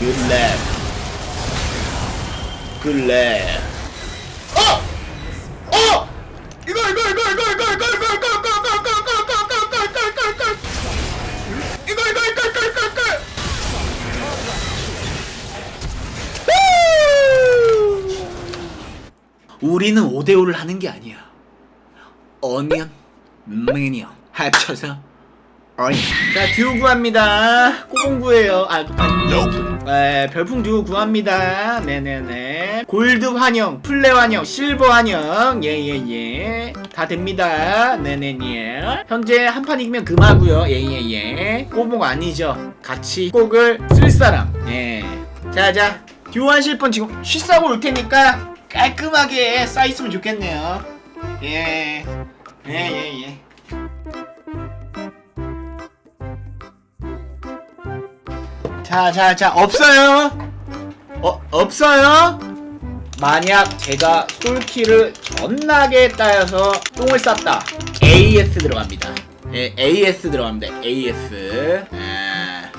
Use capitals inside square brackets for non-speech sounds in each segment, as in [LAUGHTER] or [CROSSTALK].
굿랩 굿랩 어! 어! 이거 이거 이거 이거 우리는 5대5를 하는 게 아니야 어니언 미니언 합쳐서 자 듀오 구합니다. 꼬공구예요. 아 아니 에, 별풍 듀오 구합니다. 네네네. 골드 환영 플레 환영 실버 환영. 예예예. 다 됩니다. 네네네. 현재 한 판 이기면 금하고요. 예예 예. 꼬봉 아니죠. 같이 꼭을 쓸 사람. 예. 자자. 듀오 하실 분 지금 쉬싸고 올 테니까 깔끔하게 쌓있으면 좋겠네요. 예. 예, 예, 예. 자, 자, 자, 없어요. 어, 없어요. 만약 제가 솔키를 존나게 따여서 똥을 쌌다. AS 들어갑니다. 예, AS 들어갑니다. AS. 아,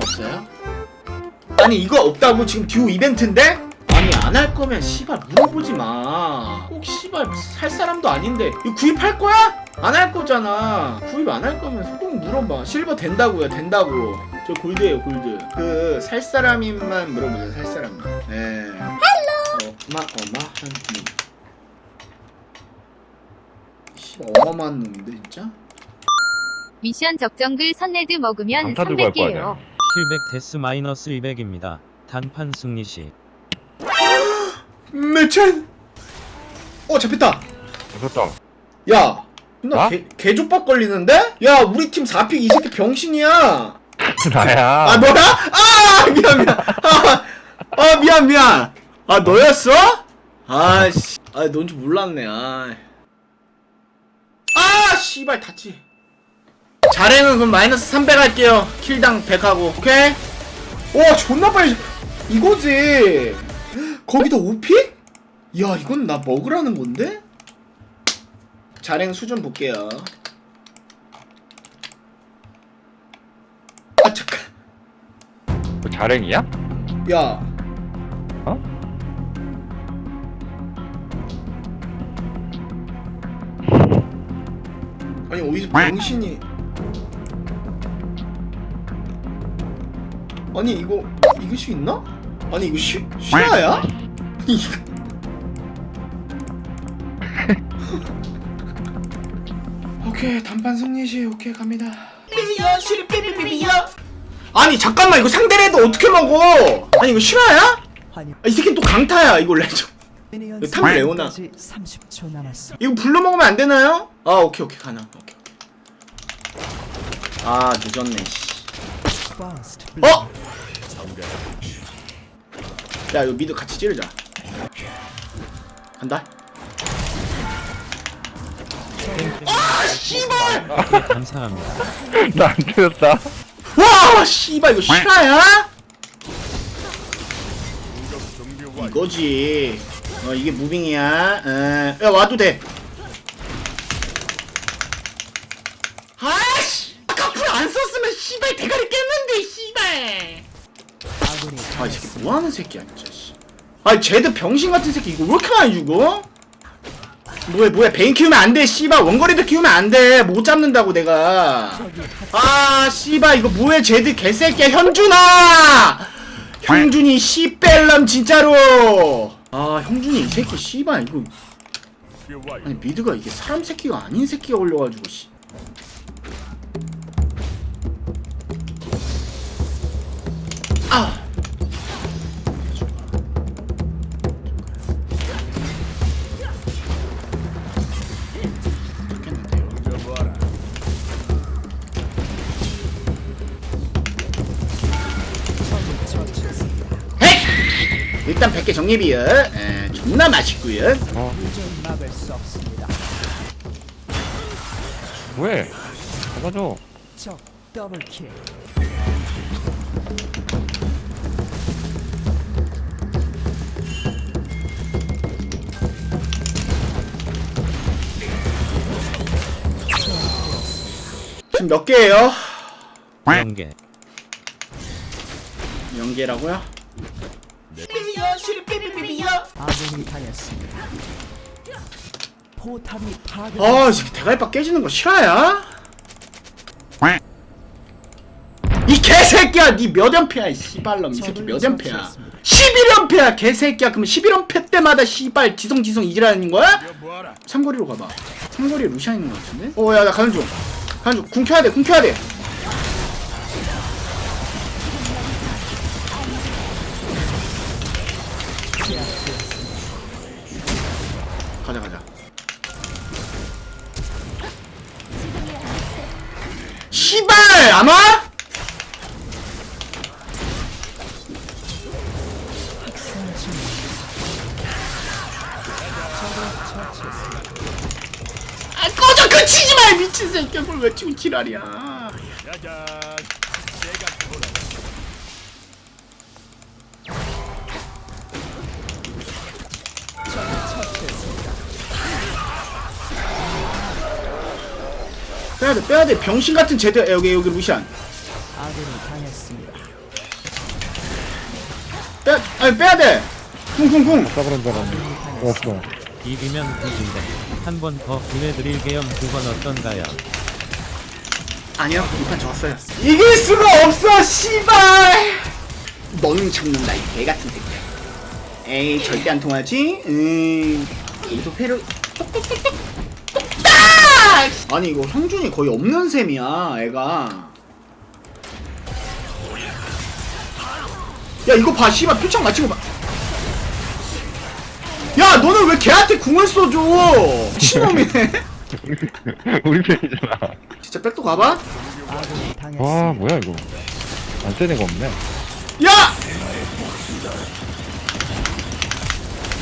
없어요? 아니, 이거 없다고 지금 듀오 이벤트인데? 아니, 안 할 거면 씨발 물어보지 마. 꼭 씨발 살 사람도 아닌데. 이거 구입할 거야? 안 할 거잖아. 구입 안 할 거면 꼭 물어봐. 실버 된다고요, 된다고. 저 골드예요, 골드. 그 살 사람이만 물어보세요, 살 사람만. 네. 헬로. 어마 어마한 놈. 어마어마한 놈인데 진짜? 미션 적정글 선레드 먹으면 강타 들고 갈거 300개예요. 아니야. 킬백 데스 마이너스 100입니다. 단판 승리 시. [GASPS] 매첸. 어 잡혔다. 무섭다. 야. 나 나? 개, 개족박 걸리는데? 야 우리 팀 4픽 이 새끼 병신이야 나야. 아 뭐야? 아 미안 미안 아, 아 미안 미안 아 너였어? 아씨 아 넌 줄 몰랐네 아. 아 씨발 다치 자랭은 그럼 마이너스 300 할게요 킬당 100 하고 오케이? 와 존나 빨리 이거지 거기다 5픽? 야 이건 나 먹으라는 건데? 자랭 수준 볼게요 아 잠깐 뭐 자랭이야? 야. 어? 아니 어디서 병신이 아니 이거 이길 수 있나? 아니 이거 쉬 쉬아야? [LAUGHS] 이거 [LAUGHS] 오케이 단판 승리시 오케이 갑니다. 삐비요 시리 삐비비비요. 아니 잠깐만 이거 상대래도 어떻게 먹어? 아니 이거 실화야? 아, 이 새끼는 또 강타야 이거 레전. 이거 탐 레오나. 30초 남았어. 이거 불러 먹으면 안 되나요? 아 오케이 오케이 가능 오케이. 아 늦었네. 씨. 어? 야 이거 미드 같이 찌르자. 간다. 아 씨발! 네, 감사합니다. 나안 틀렸다. 와 씨발 이거 실화야? 이거지. 어 이게 무빙이야. 어, 야 와도 돼. 아씨! 아까 풀안 썼으면 씨발 대가리 깼는데 씨발. 아군이 아, 이 새끼 뭐 하는 새끼야, 진짜, 씨. 아, 쟤도 병신 같은 새끼 이거 왜 이렇게 많이 죽어? 뭐야, 뭐야, 베인 키우면 안 돼, 씨발. 원거리도 키우면 안 돼. 못 잡는다고, 내가. 아, 씨발, 이거 뭐야, 쟤들 개새끼야, 현준아! 형준이 씨뺄람, 진짜로! 아, 형준이 이 새끼, 씨발, 이거. 아니, 미드가 이게 사람 새끼가 아닌 새끼가 올려가지고, 씨. 정리비요 에, 예, 존나 맛있구요. 어. 왜? 잡아줘. 지금 몇 개예요? 네. 네. 네 연계. 연계라고요? 아군이 당했습니다. 포탑이 파괴. 아, 이 새끼 대갈박 깨지는 거 실화야? 이 개새끼야, 니 몇 연패야, 이 씨발놈. 이 새끼 몇 연패야? 11연패야, 개새끼야. 그럼 11연패 때마다 씨발 지성지성 이지라는 거야? 삼거리로 가봐. 삼거리에 루시안 있는 거 같은데? 어, 야, 나 가는 중. 가는 중. 궁 켜야 돼, 궁 켜야 돼. 안 와? 아 꺼져! 그치지 마 미친 새끼야 그걸 왜 치고 지랄이야 빼야돼 빼야돼 병신 같은 제대 여기 여기 루시안. 빼 아니 빼야돼 쿵쿵쿵 써버린 줄 알았는데. 없어. 이기면 뒤진데 한 번더 기회드릴게요. 그건 어떤가요? 아니요 이판 졌어요 이길 수가 없어 씨발 너는 잡는다 이 개같은 새끼야 에이 절대 안 통하지 음 이도 패를 아니 이거 형준이 거의 없는 셈이야 애가 야 이거 봐 씨발 표창 맞힌 거 봐 야 너는 왜 걔한테 궁을 써줘 미친놈이네 [LAUGHS] 우리 편이잖아. 진짜 백도 가봐 아군이 당했습니다. 와, 뭐야, 이거. 안 쓰는 거 없네. 야!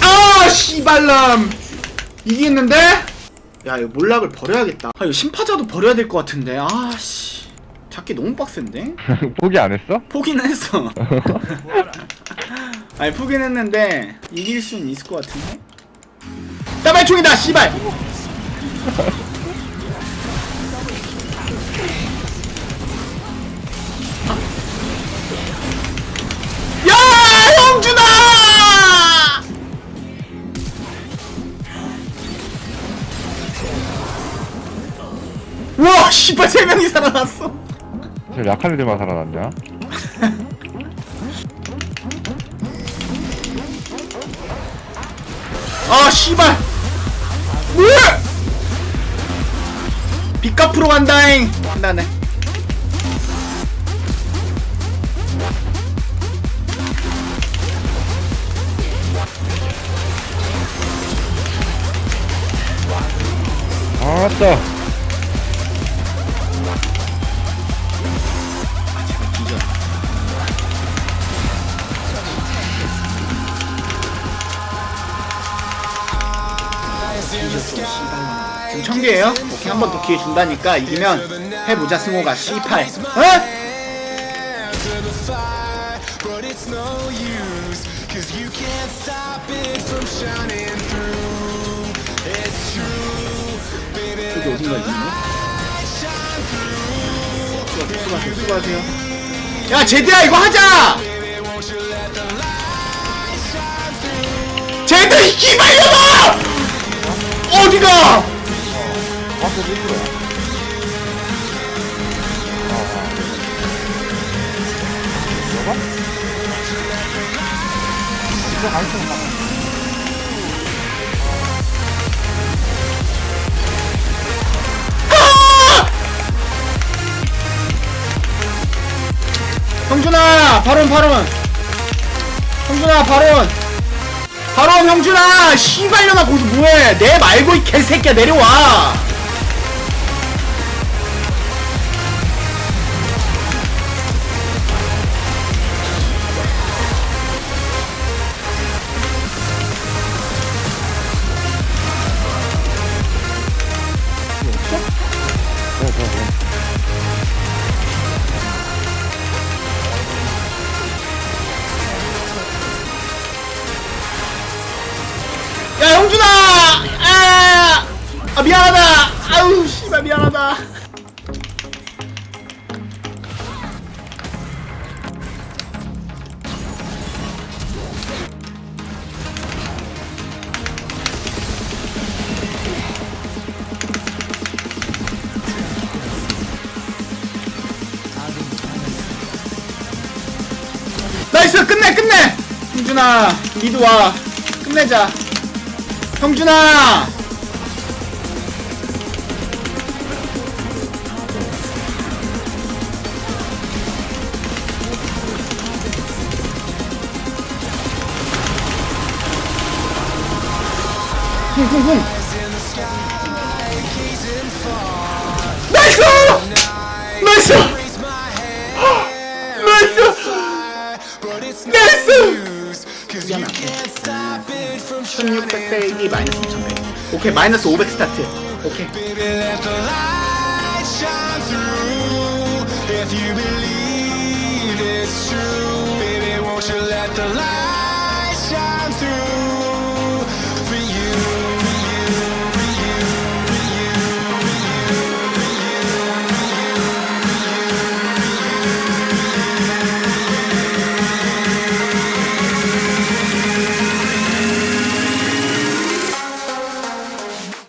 아, 씨발람! 이기겠는데? 야, 이거 몰락을 버려야겠다. 아, 이거 심파자도 버려야 될 것 같은데. 아, 씨. 잡기 너무 빡센데? [LAUGHS] 포기 안 했어? 포기는 했어. [LAUGHS] 아니, 포기는 했는데, 이길 수는 있을 것 같은데? 따발총이다, 씨발! [LAUGHS] 씨발 세 명이 살아났어. 저 약한 애들만 살아났냐? 아, 씨발. 뭐야? 빚 갚으러 간다잉. 나네. 아따. 지금 천 개예요? 오케이 한 번 더 기회 준다니까 이기면 해보자 승호가. C8 어? 저기 어딘가 있네. 수고하세요 수고하세요. 야 제드야 이거 하자! 제드 이 기발려봐! 어디가 형준아 바론 바론 형준아 바론 바론 형준아. 씨발려나 거기서 뭐해? 내 말고 이 개새끼야 내려와 나이스 끝내 끝내! 형준아 미드 와. 끝내자. 형준아! 쿵쿵쿵 1600 빼기 마이너스 2100 오케이 마이너스 500 스타트 오케이